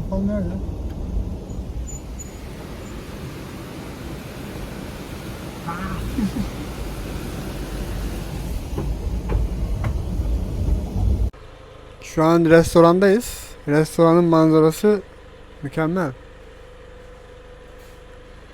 Sakal nerede? Şu an restorandayız. Restoranın manzarası mükemmel.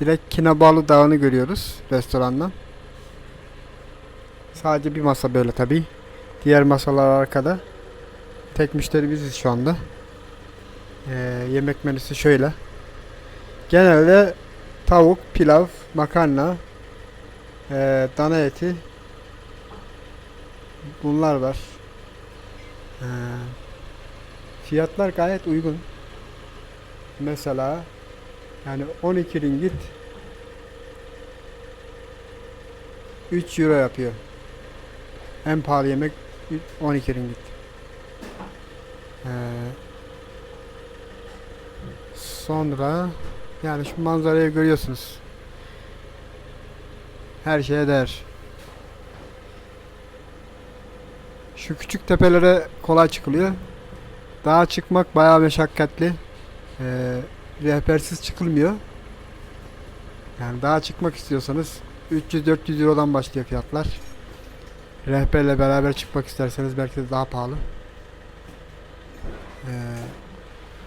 Direkt Kinabalu Dağı'nı görüyoruz restorandan. Sadece bir masa böyle tabii. Diğer masalar arkada. Tek müşteri biziz şu anda. Ee, yemek menüsü şöyle. Genelde tavuk, pilav, makarna, ee, dana eti. Bunlar var. Ee, fiyatlar gayet uygun. Mesela yani 12 ringgit 3 euro yapıyor. En pahalı yemek 12 ringgit. Ee, sonra yani şu manzarayı görüyorsunuz. Her şeye değer. Şu küçük tepelere kolay çıkılıyor. Dağa çıkmak bayağı meşakkatli. Ee, rehbersiz çıkılmıyor. Yani dağa çıkmak istiyorsanız 300-400 Euro'dan başlıyor fiyatlar. Rehberle beraber çıkmak isterseniz belki de daha pahalı. Ee,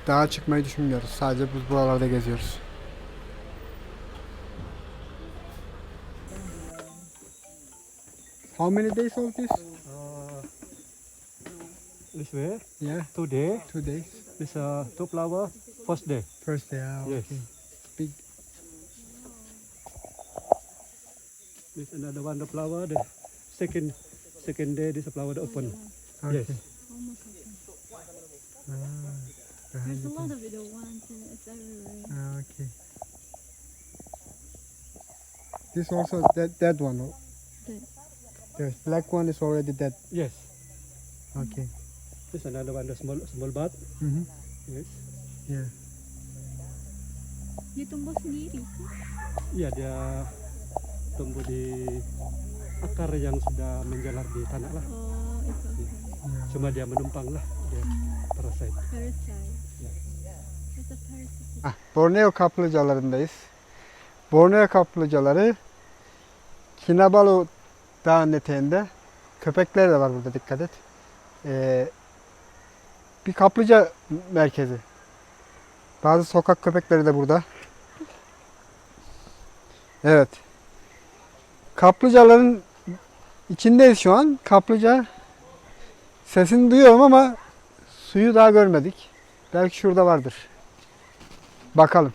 dağa çıkmayı düşünmüyoruz. Sadece biz buralarda geziyoruz. How many days of this? Uh, this way. Yeah, Today two days. is uh, two flower. First day. First day. ah, Yes. okay. Big. This another one the flower. The second second day this flower the open. Okay. Yes. Behind There's a lot thing. of little ones and it's everywhere. Ah, okay. This also that that one. oh. Dead. The black one is already dead. Yes. Okay. This another one the small small bud. Mm-hmm. Yes. Yeah. Dia tumbuh sendiri? Iya dia tumbuh di akar yang sudah menjalar di tanah lah. Oh, it's okay. yeah. Cuma dia menumpang lah. Dia parasite. Parasite. Ah, Borneo kaplıcalarındayız. Borneo kaplıcaları Kinabalu Dağı'nın eteğinde. Köpekler de var burada dikkat et. Ee, bir kaplıca merkezi. Bazı sokak köpekleri de burada. Evet. Kaplıcaların içindeyiz şu an. Kaplıca sesini duyuyorum ama suyu daha görmedik. Belki şurada vardır. Bakalım.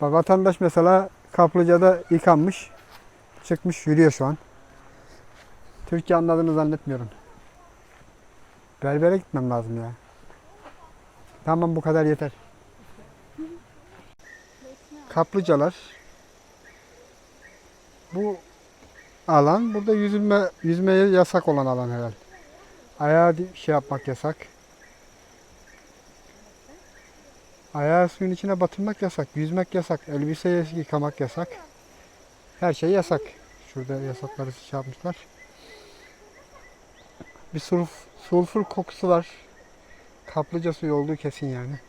Bak vatandaş mesela kaplıcada yıkanmış. Çıkmış yürüyor şu an. Türkçe anladığını zannetmiyorum. Berbere gitmem lazım ya. Tamam bu kadar yeter. Kaplıcalar. Bu alan burada yüzülme yüzmeye yasak olan alan herhalde. Ayağa şey yapmak yasak. Ayağı suyun içine batırmak yasak, yüzmek yasak, elbise yıkamak yasak. Her şey yasak. Şurada yasakları şey yapmışlar. Bir sulf, sulfur kokusu var. Kaplıca suyu olduğu kesin yani.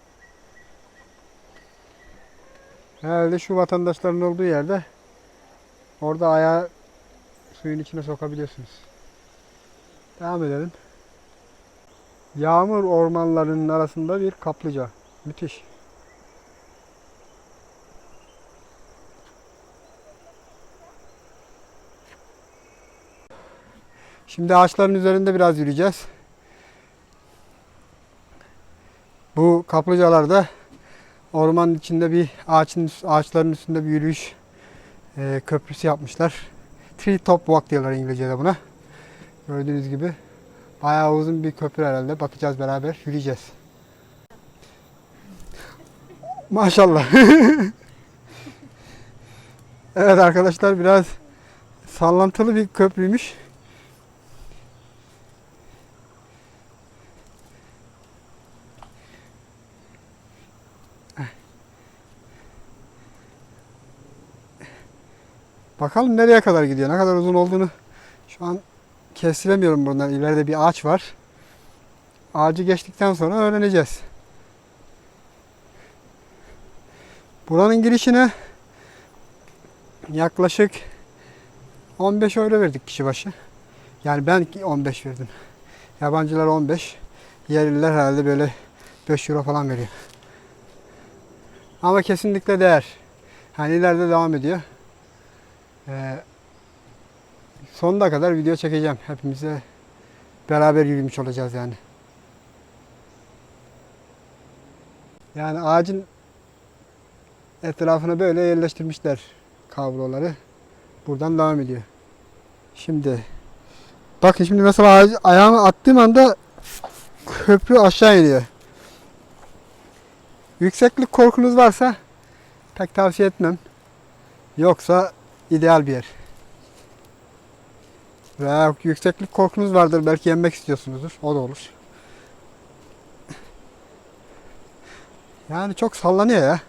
Herhalde şu vatandaşların olduğu yerde orada ayağı suyun içine sokabiliyorsunuz. Devam edelim. Yağmur ormanlarının arasında bir kaplıca. Müthiş. Şimdi ağaçların üzerinde biraz yürüyeceğiz. Bu kaplıcalarda ormanın içinde bir ağaçın ağaçların üstünde bir yürüyüş e, köprüsü yapmışlar. Tree top walk diyorlar İngilizce'de buna. Gördüğünüz gibi bayağı uzun bir köprü herhalde. Bakacağız beraber yürüyeceğiz. Maşallah. evet arkadaşlar biraz sallantılı bir köprüymüş. Bakalım nereye kadar gidiyor, ne kadar uzun olduğunu şu an kestiremiyorum buradan. İleride bir ağaç var. Ağacı geçtikten sonra öğreneceğiz. Buranın girişine yaklaşık 15 euro verdik kişi başı. Yani ben 15 verdim. Yabancılar 15. Yerliler herhalde böyle 5 euro falan veriyor. Ama kesinlikle değer. Hani ileride devam ediyor. Ee, sonuna kadar video çekeceğim. Hepimize beraber yürümüş olacağız yani. Yani ağacın etrafına böyle yerleştirmişler kabloları. Buradan devam ediyor. Şimdi bakın şimdi mesela ağacı, ayağımı attığım anda köprü aşağı iniyor. Yükseklik korkunuz varsa pek tavsiye etmem. Yoksa ideal bir yer. Veya yükseklik korkunuz vardır belki yenmek istiyorsunuzdur. O da olur. Yani çok sallanıyor ya.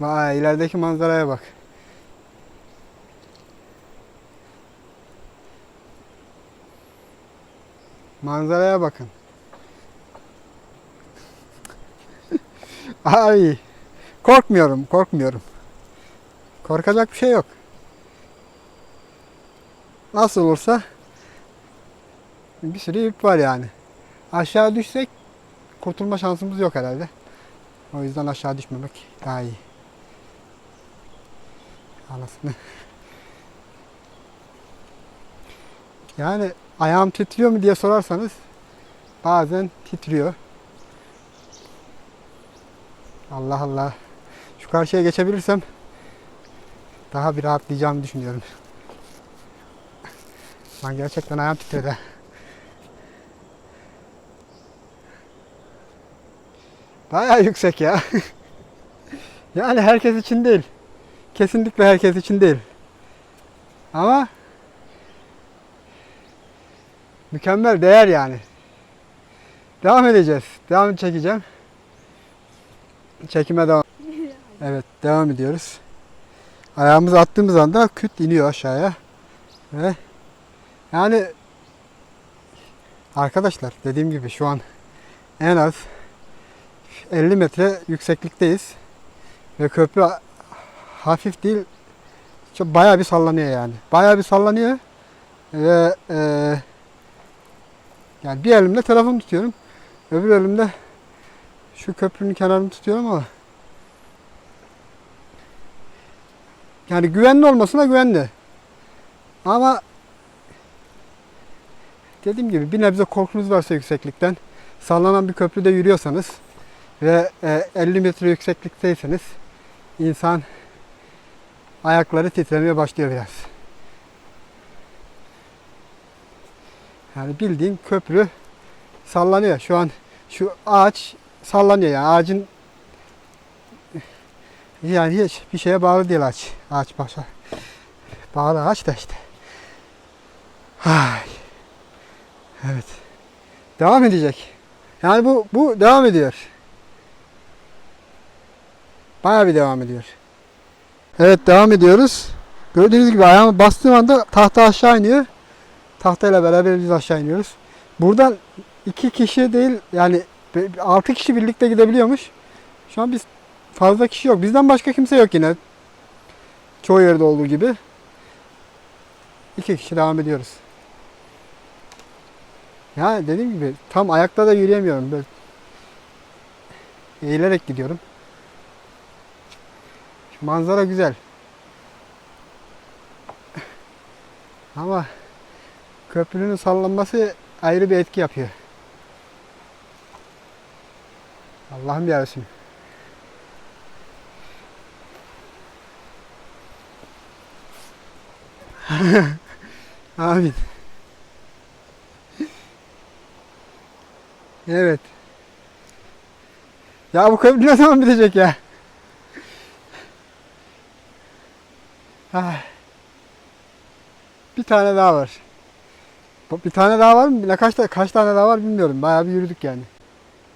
Vay ilerideki manzaraya bak. Manzaraya bakın. Ay. Korkmuyorum, korkmuyorum. Korkacak bir şey yok. Nasıl olursa bir sürü ip var yani. Aşağı düşsek kurtulma şansımız yok herhalde. O yüzden aşağı düşmemek daha iyi. Anasını. Yani ayağım titriyor mu diye sorarsanız bazen titriyor. Allah Allah. Şu karşıya geçebilirsem daha bir rahatlayacağımı düşünüyorum. Lan gerçekten ayağım titredi. ha. Bayağı yüksek ya. yani herkes için değil. Kesinlikle herkes için değil. Ama mükemmel değer yani. Devam edeceğiz. Devam çekeceğim. Çekime devam. Evet devam ediyoruz. Ayağımızı attığımız anda küt iniyor aşağıya. Ve yani arkadaşlar dediğim gibi şu an en az 50 metre yükseklikteyiz. Ve köprü hafif değil çok bayağı bir sallanıyor yani. Bayağı bir sallanıyor. Ve e, yani bir elimle telefon tutuyorum. Öbür elimde şu köprünün kenarını tutuyorum ama yani güvenli olmasına güvenli. Ama dediğim gibi bir nebze korkunuz varsa yükseklikten sallanan bir köprüde yürüyorsanız ve e, 50 metre yükseklikteyseniz insan ayakları titremeye başlıyor biraz. Yani bildiğin köprü sallanıyor. Şu an şu ağaç sallanıyor yani ağacın yani hiç bir şeye bağlı değil ağaç. Ağaç başa. Bağlı ağaç da işte. Ay. Evet. Devam edecek. Yani bu bu devam ediyor. Bayağı bir devam ediyor. Evet devam ediyoruz. Gördüğünüz gibi ayağımı bastığım anda tahta aşağı iniyor. Tahtayla beraber biz aşağı iniyoruz. Buradan iki kişi değil yani altı kişi birlikte gidebiliyormuş. Şu an biz fazla kişi yok. Bizden başka kimse yok yine. Çoğu yerde olduğu gibi. İki kişi devam ediyoruz. Ya dediğim gibi tam ayakta da yürüyemiyorum. Böyle eğilerek gidiyorum. Şu manzara güzel. Ama köprünün sallanması ayrı bir etki yapıyor. Allah'ım yarabbim. Amin. Evet. Ya bu köprü ne zaman bitecek ya? Ah. Bir tane daha var. Bir tane daha var mı? Ne kaç, ta- kaç tane daha var bilmiyorum. Bayağı bir yürüdük yani.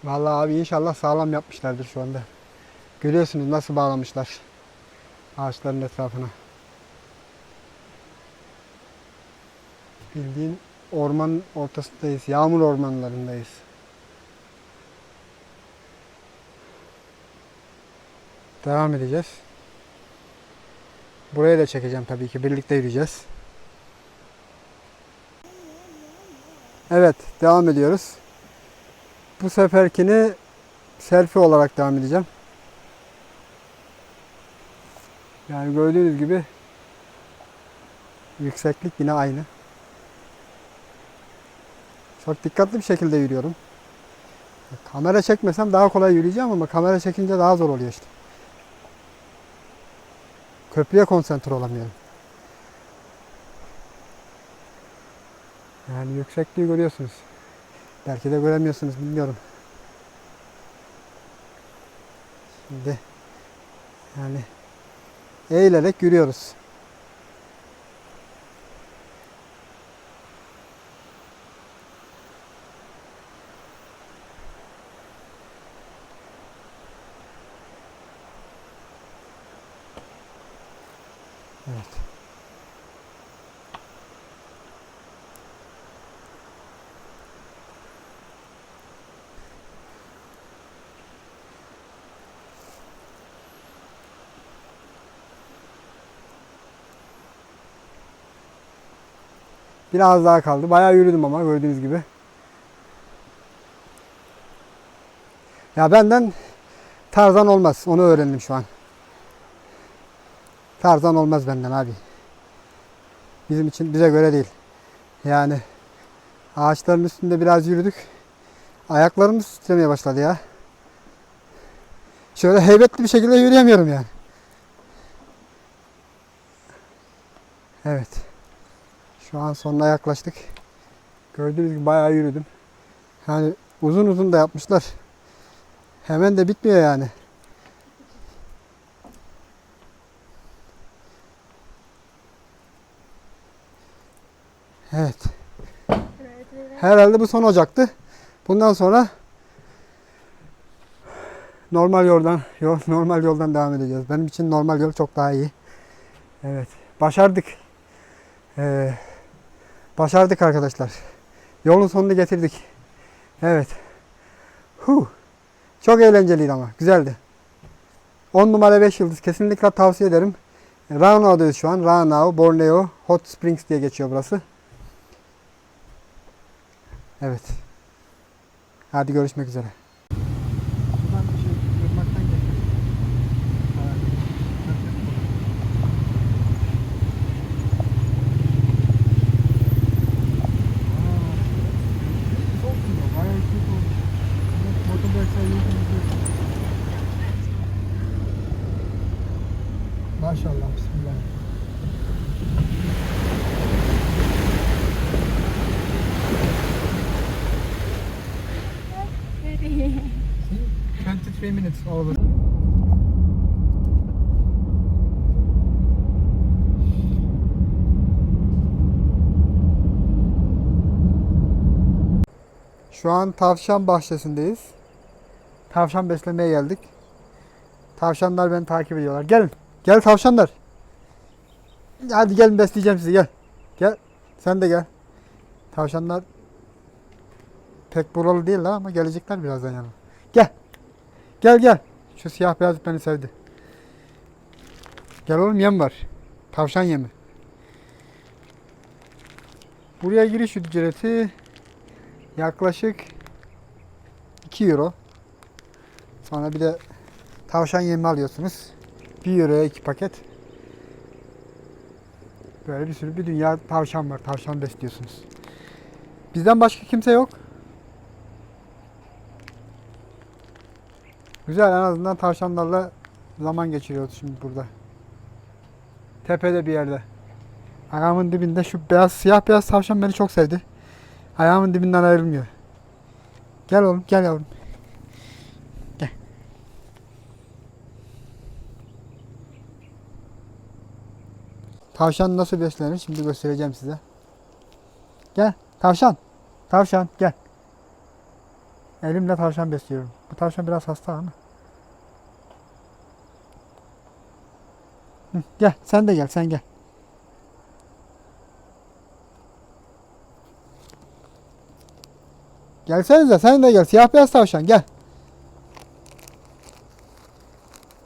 Vallahi abi inşallah sağlam yapmışlardır şu anda. Görüyorsunuz nasıl bağlamışlar ağaçların etrafına. Bildiğin ormanın ortasındayız. Yağmur ormanlarındayız. Devam edeceğiz. Buraya da çekeceğim tabii ki. Birlikte yürüyeceğiz. Evet, devam ediyoruz. Bu seferkini selfie olarak devam edeceğim. Yani gördüğünüz gibi yükseklik yine aynı. Çok dikkatli bir şekilde yürüyorum. Kamera çekmesem daha kolay yürüyeceğim ama kamera çekince daha zor oluyor işte. Köprüye konsantre olamıyorum. Yani yüksekliği görüyorsunuz. Belki de göremiyorsunuz bilmiyorum. Şimdi yani eğilerek yürüyoruz. Biraz daha kaldı. Bayağı yürüdüm ama gördüğünüz gibi. Ya benden Tarzan olmaz. Onu öğrendim şu an. Tarzan olmaz benden abi. Bizim için bize göre değil. Yani ağaçların üstünde biraz yürüdük. Ayaklarımız titremeye başladı ya. Şöyle heybetli bir şekilde yürüyemiyorum yani. Evet. Şu an sonuna yaklaştık. Gördüğünüz gibi bayağı yürüdüm. Yani uzun uzun da yapmışlar. Hemen de bitmiyor yani. Evet. Herhalde bu son ocaktı. Bundan sonra normal yoldan yol, normal yoldan devam edeceğiz. Benim için normal yol çok daha iyi. Evet. Başardık. Ee, başardık arkadaşlar. Yolun sonunu getirdik. Evet. Huh. Çok eğlenceliydi ama. Güzeldi. 10 numara 5 yıldız. Kesinlikle tavsiye ederim. Ranao'dayız şu an. Ranao, Borneo, Hot Springs diye geçiyor burası. Evet. Hadi görüşmek üzere. 23 minutes over. Şu an tavşan bahçesindeyiz. Tavşan beslemeye geldik. Tavşanlar beni takip ediyorlar. Gelin. Gel tavşanlar. Hadi gelin besleyeceğim sizi gel. Gel. Sen de gel. Tavşanlar pek buralı değiller ama gelecekler birazdan yanıma. Gel. Gel gel. Şu siyah beyaz beni sevdi. Gel oğlum yem var. Tavşan yemi. Buraya giriş ücreti yaklaşık 2 euro. Sonra bir de tavşan yemi alıyorsunuz. 1 euroya 2 paket. Böyle bir sürü bir dünya tavşan var. Tavşan besliyorsunuz. Bizden başka kimse yok. Güzel en azından tavşanlarla zaman geçiriyoruz şimdi burada. Tepede bir yerde. Ayağımın dibinde şu beyaz siyah beyaz tavşan beni çok sevdi. Ayağımın dibinden ayrılmıyor. Gel oğlum gel yavrum. Gel. Tavşan nasıl beslenir şimdi göstereceğim size. Gel tavşan. Tavşan gel. Elimle tavşan besliyorum. Bu tavşan biraz hasta ama. Hı, gel sen de gel sen gel. Gelsenize sen de gel. Siyah beyaz tavşan gel.